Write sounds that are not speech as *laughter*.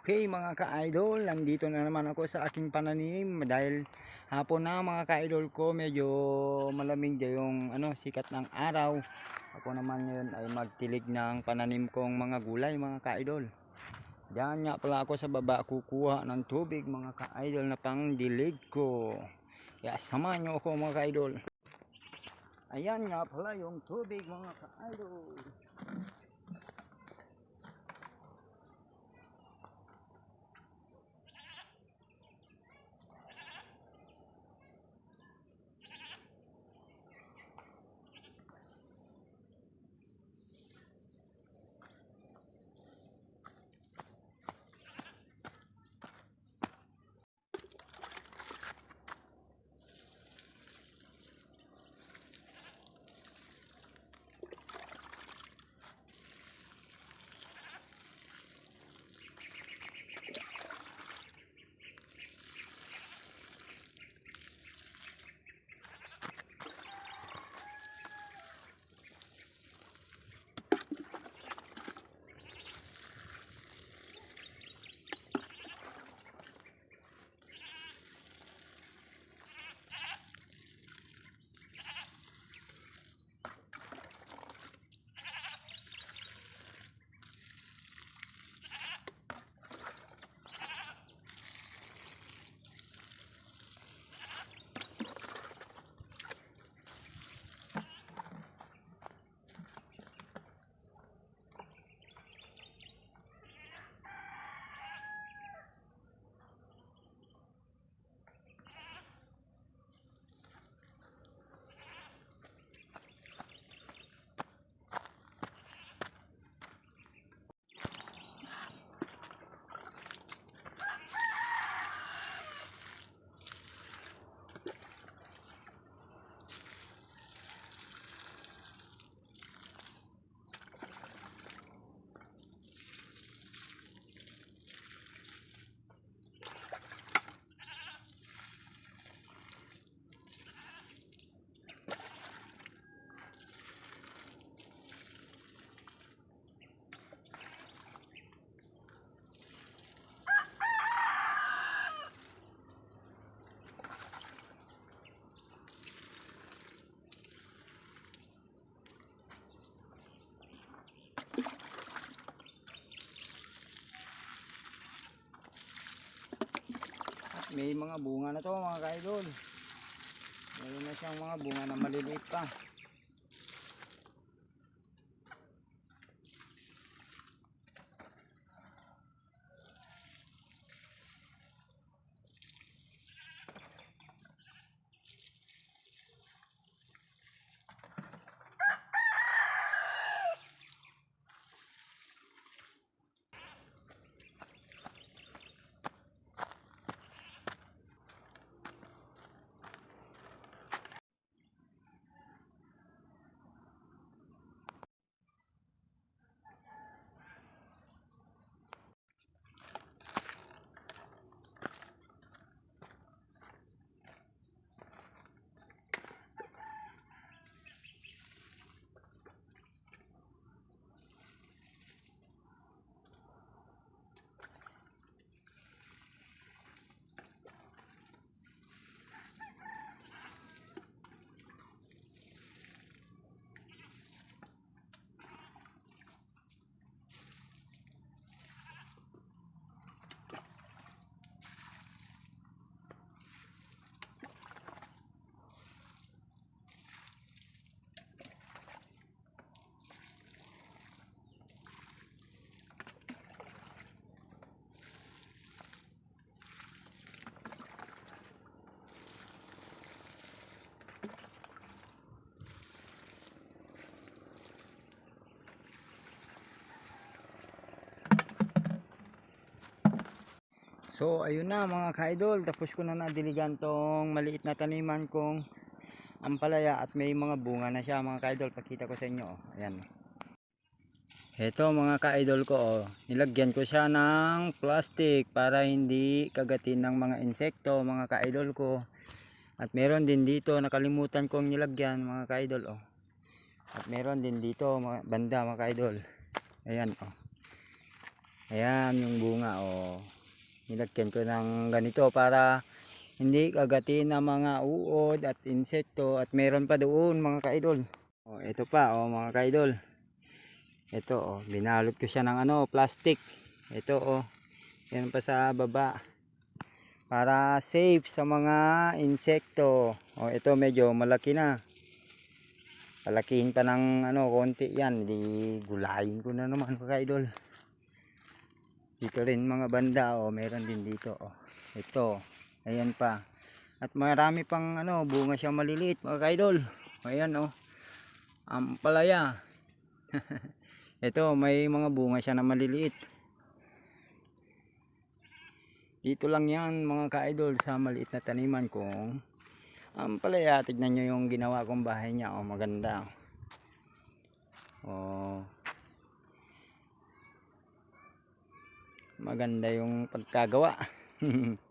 Okay mga ka-idol, nandito na naman ako sa aking pananim dahil hapon na mga ka-idol ko medyo malamig din yung ano, sikat ng araw. Ako naman ngayon ay magtilig ng pananim kong mga gulay mga ka-idol. Diyan nga pala ako sa baba kukuha ng tubig mga ka-idol na pang dilig ko. Kaya samahan nyo ako mga ka-idol. Ayan nga pala yung tubig mga ka-idol. May mga bunga na to mga ka-idol. Mayroon na siyang mga bunga na maliliit pa. So ayun na mga ka-idol, tapos ko na nadiligan tong maliit na taniman kong ampalaya at may mga bunga na siya mga ka-idol. Pakita ko sa inyo. Oh. Ayan. Ito mga ka-idol ko, oh. nilagyan ko siya ng plastic para hindi kagatin ng mga insekto mga ka-idol ko. At meron din dito, nakalimutan kong nilagyan mga ka-idol. Oh. At meron din dito mga banda mga ka-idol. Ayan oh. Ayan yung bunga oh. Nilagyan ko ng ganito para hindi kagatin ng mga uod at insekto at meron pa doon mga kaidol. Oh, ito pa oh mga kaidol. Ito oh, binalot ko siya ng ano, plastic. Ito oh. Yan pa sa baba. Para safe sa mga insekto. Oh, ito medyo malaki na. Palakihin pa ng ano, konti yan. Di gulayin ko na naman mga kaidol. Dito rin mga banda oh, meron din dito oh. Ito, ayan pa. At marami pang ano, bunga siya maliliit mga kaidol. Ayan oh. Ampalaya. *laughs* Ito, may mga bunga siya na maliliit. Dito lang yan mga ka-idol sa maliit na taniman kong ampalaya. Tignan nyo yung ginawa kong bahay niya. Oh, maganda. Oh. Maganda yung pagkagawa. *laughs*